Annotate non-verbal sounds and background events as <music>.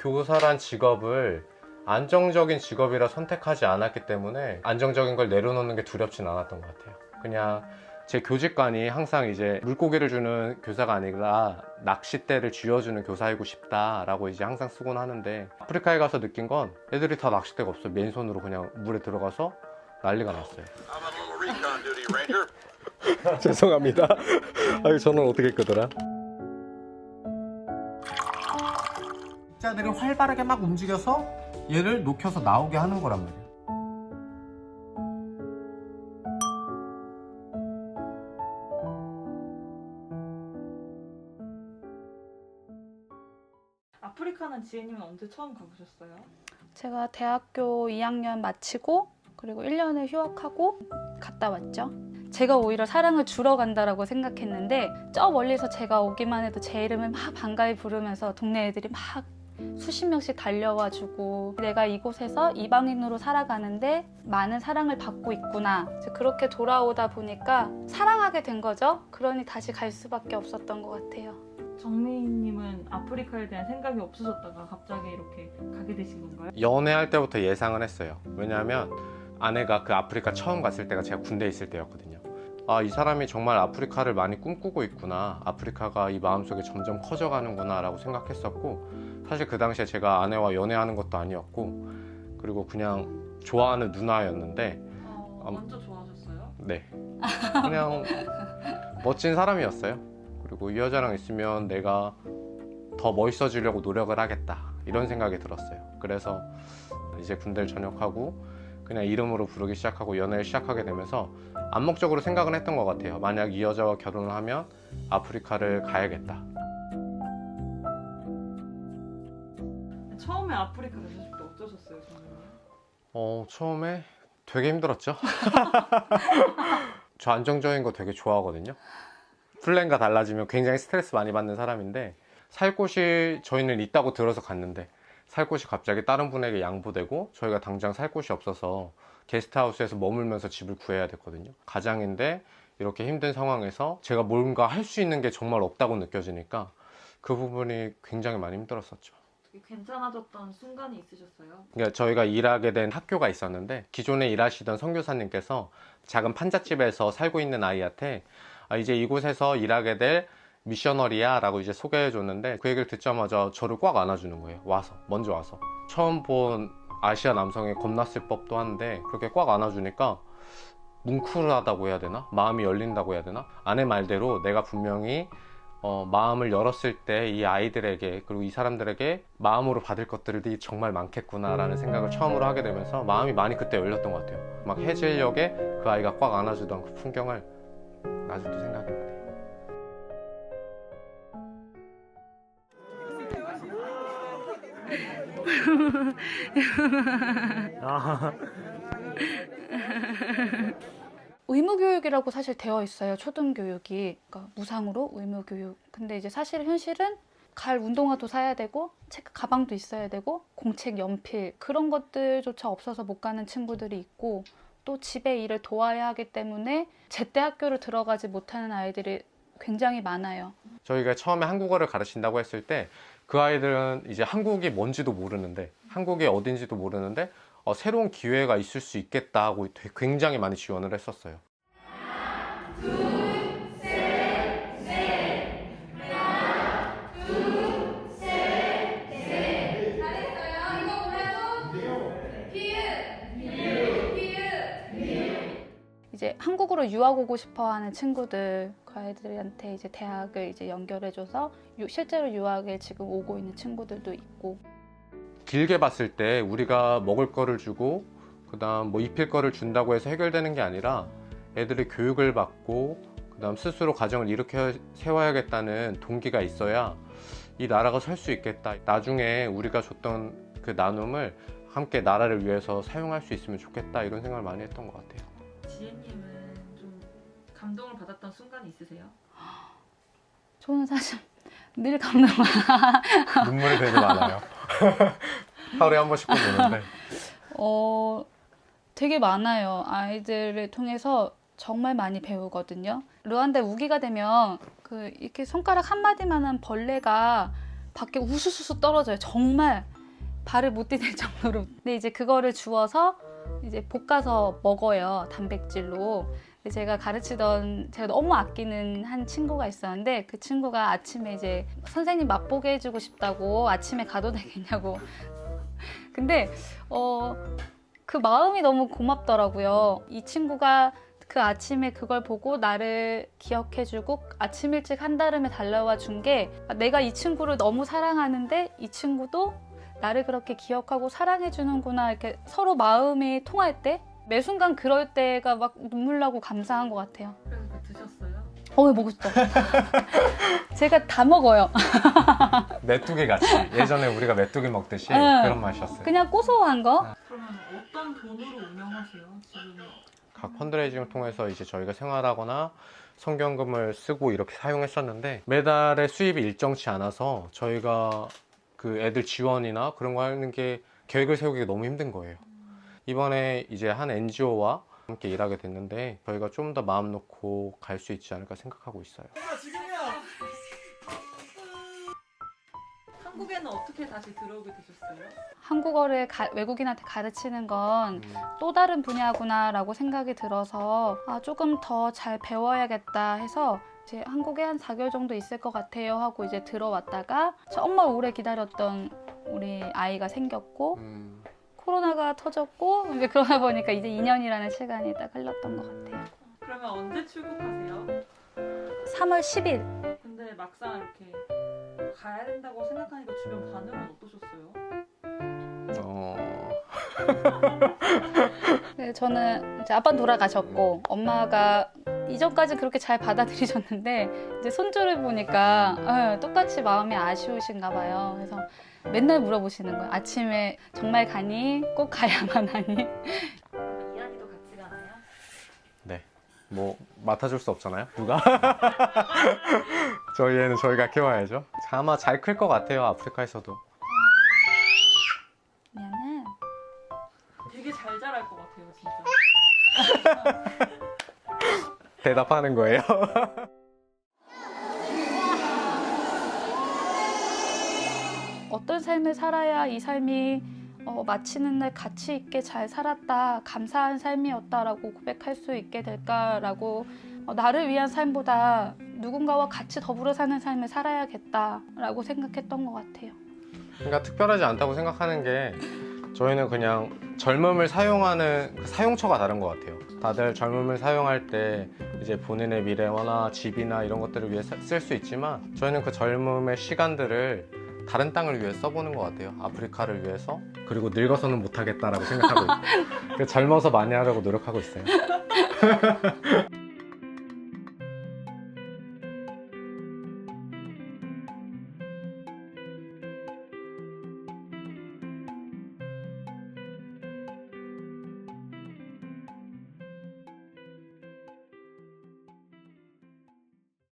교사란 직업을 안정적인 직업이라 선택하지 않았기 때문에 안정적인 걸 내려놓는 게 두렵진 않았던 것 같아요. 그냥 제 교직관이 항상 이제 물고기를 주는 교사가 아니라 낚싯대를 쥐어주는 교사이고 싶다라고 이제 항상 쓰곤 하는데 아프리카에 가서 느낀 건 애들이 다 낚싯대가 없어 맨손으로 그냥 물에 들어가서 난리가 났어요. I'm on a little recon duty, Ranger. <laughs> 죄송합니다. <laughs> 아유 저는 어떻게 했거더라? 자들이 활발하게 막 움직여서 얘를 녹여서 나오게 하는 거란 말이에요. 아프리카는 지혜님은 언제 처음 가보셨어요? 제가 대학교 2학년 마치고 그리고 1년을 휴학하고 갔다 왔죠. 제가 오히려 사랑을 주러 간다라고 생각했는데 저 멀리서 제가 오기만 해도 제 이름을 막 반가이 부르면서 동네 애들이 막 수십 명씩 달려와 주고 내가 이곳에서 이방인으로 살아가는데 많은 사랑을 받고 있구나. 그렇게 돌아오다 보니까 사랑하게 된 거죠. 그러니 다시 갈 수밖에 없었던 것 같아요. 정미님은 아프리카에 대한 생각이 없으셨다가 갑자기 이렇게 가게 되신 건가요? 연애할 때부터 예상을 했어요. 왜냐하면 아내가 그 아프리카 처음 갔을 때가 제가 군대에 있을 때였거든요. 아, 이 사람이 정말 아프리카를 많이 꿈꾸고 있구나. 아프리카가 이 마음속에 점점 커져가는구나 라고 생각했었고 사실 그 당시에 제가 아내와 연애하는 것도 아니었고 그리고 그냥 좋아하는 누나였는데 어, 음. 먼저 좋아하셨어요? 네. 그냥 멋진 사람이었어요. 그리고 이 여자랑 있으면 내가 더 멋있어지려고 노력을 하겠다. 이런 생각이 들었어요. 그래서 이제 군대를 전역하고 그냥 이름으로 부르기 시작하고 연애를 시작하게 되면서 암묵적으로 생각은 했던 것 같아요. 만약 이 여자와 결혼을 하면 아프리카를 가야겠다. 처음에 아프리카 가셨을 때 어떠셨어요, 정미님? 어, 처음에 되게 힘들었죠. <laughs> 저 안정적인 거 되게 좋아하거든요. 플랜과 달라지면 굉장히 스트레스 많이 받는 사람인데 살 곳이 저희는 있다고 들어서 갔는데 살 곳이 갑자기 다른 분에게 양보되고 저희가 당장 살 곳이 없어서 게스트하우스에서 머물면서 집을 구해야 됐거든요. 가장인데 이렇게 힘든 상황에서 제가 뭔가 할 수 있는 게 정말 없다고 느껴지니까 그 부분이 굉장히 많이 힘들었었죠. 괜찮아졌던 순간이 있으셨어요? 그러니까 저희가 일하게 된 학교가 있었는데 기존에 일하시던 선교사님께서 작은 판잣집에서 살고 있는 아이한테 아, 이제 이곳에서 일하게 될 미셔너리야 라고 이제 소개해 줬는데 그 얘기를 듣자마자 저를 꽉 안아주는 거예요. 와서 먼저 와서. 처음 본 아시아 남성의 겁났을 법도 한데 그렇게 꽉 안아주니까 뭉클하다고 해야 되나? 마음이 열린다고 해야 되나? 아내 말대로 내가 분명히 어, 마음을 열었을 때 이 아이들에게 그리고 이 사람들에게 마음으로 받을 것들이 정말 많겠구나라는 생각을 처음으로 하게 되면서 마음이 많이 그때 열렸던 것 같아요. 막 해질녘에 그 아이가 꽉 안아주던 그 풍경을 아직도 생각이 나요. 의무교육이라고 사실 되어 있어요. 초등교육이. 그러니까 무상으로 의무교육. 근데 이제 사실 현실은 갈 운동화도 사야 되고, 체크 가방도 있어야 되고, 공책, 연필, 그런 것들조차 없어서 못 가는 친구들이 있고, 또 집에 일을 도와야 하기 때문에 제때 학교를 들어가지 못하는 아이들이 굉장히 많아요. 저희가 처음에 한국어를 가르친다고 했을 때 그 아이들은 이제 한국이 뭔지도 모르는데 한국이 어딘지도 모르는데 어, 새로운 기회가 있을 수 있겠다 하고 되게 굉장히 많이 지원을 했었어요. 이제 한국으로 유학 오고 싶어 하는 친구들, 그 아이들한테 이제 대학을 이제 연결해줘서 유- 실제로 유학에 지금 오고 있는 친구들도 있고, 길게 봤을 때 우리가 먹을 거를 주고 그다음 뭐 입힐 거를 준다고 해서 해결되는 게 아니라 애들이 교육을 받고 그다음 스스로 가정을 일으켜 세워야겠다는 동기가 있어야 이 나라가 설 수 있겠다. 나중에 우리가 줬던 그 나눔을 함께 나라를 위해서 사용할 수 있으면 좋겠다 이런 생각을 많이 했던 것 같아요. 지혜님은 좀 감동을 받았던 순간이 있으세요? 저는 사실 늘 감동 <laughs> 눈물이 되게 많아요. 하루에 한 번씩 꼭 보는데 어, 되게 많아요. 아이들을 통해서 정말 많이 배우거든요. 르완다 우기가 되면 그 이렇게 손가락 한 마디만한 벌레가 밖에 우수수수 떨어져요. 정말 발을 못 디딜 정도로. 근데 이제 그거를 주워서 이제 볶아서 먹어요. 단백질로. 제가 가르치던 제가 너무 아끼는 한 친구가 있었는데 그 친구가 아침에 이제 선생님 맛보게 해주고 싶다고 아침에 가도 되겠냐고. <laughs> 근데 어 그 마음이 너무 고맙더라고요. 이 친구가 그 아침에 그걸 보고 나를 기억해주고 아침 일찍 한달음에 달려와 준 게 내가 이 친구를 너무 사랑하는데 이 친구도 나를 그렇게 기억하고 사랑해주는구나 이렇게 서로 마음이 통할 때 매 순간 그럴 때가 막 눈물 나고 감사한 것 같아요. 그래서 그거 드셨어요? 어, 먹었죠. <laughs> 제가 다 먹어요. <laughs> 메뚜기 같이 예전에 우리가 메뚜기 먹듯이 응. 그런 맛이었어요. 그냥 고소한 거. 그러면 어떤 돈으로 운영하세요? 지금 각 펀드레이징을 통해서 이제 저희가 생활하거나 성경금을 쓰고 이렇게 사용했었는데 매달의 수입이 일정치 않아서 저희가 그 애들 지원이나 그런 거 하는 게 계획을 세우기가 너무 힘든 거예요. 이번에 이제 한 NGO와 함께 일하게 됐는데 저희가 좀 더 마음 놓고 갈 수 있지 않을까 생각하고 있어요. 한국에는 어떻게 다시 들어오게 되셨어요? 한국어를 가- 외국인한테 가르치는 건 음, 또 다른 분야구나라고 생각이 들어서 아, 조금 더 잘 배워야겠다 해서 이제 한국에 한 4개월 정도 있을 것 같아요 하고 이제 들어왔다가 정말 오래 기다렸던 우리 아이가 생겼고 음, 코로나가 터졌고 이제 그러다 보니까 이제 2년이라는 시간이 딱 흘렀던 것 같아요. 그러면 언제 출국하세요? 3월 10일 근데 막상 이렇게 가야 된다고 생각하니까 주변 반응은 어떠셨어요? 어, <laughs> 네, 저는 이제 아빠 돌아가셨고 엄마가 이전까지 그렇게 잘 받아들이셨는데 이제 손주를 보니까 어, 똑같이 마음이 아쉬우신가 봐요. 그래서 맨날 물어보시는 거예요. 아침에 정말 가니? 꼭 가야만 하니? 이한이도 같이 가나요? 네. 뭐 맡아줄 수 없잖아요. 누가? <laughs> 저희 애는 저희가 키워야죠. 아마 잘 클 것 같아요. 아프리카에서도. 미안해. 되게 잘 자랄 것 같아요, 진짜. <laughs> 대답하는 거예요. <laughs> 어떤 삶을 살아야 이 삶이 어, 마치는 날 가치 있게 잘 살았다, 감사한 삶이었다라고 고백할 수 있게 될까라고 어, 나를 위한 삶보다 누군가와 같이 더불어 사는 삶을 살아야겠다라고 생각했던 것 같아요. 그러니까 특별하지 않다고 생각하는 게 저희는 그냥 젊음을 사용하는 그 사용처가 다른 것 같아요. 다들 젊음을 사용할 때 이제 본인의 미래나 집이나 이런 것들을 위해 쓸 수 있지만 저희는 그 젊음의 시간들을 다른 땅을 위해 써보는 것 같아요. 아프리카를 위해서 그리고 늙어서는 못하겠다라고 생각하고 있고 <laughs> 젊어서 많이 하려고 노력하고 있어요. <laughs>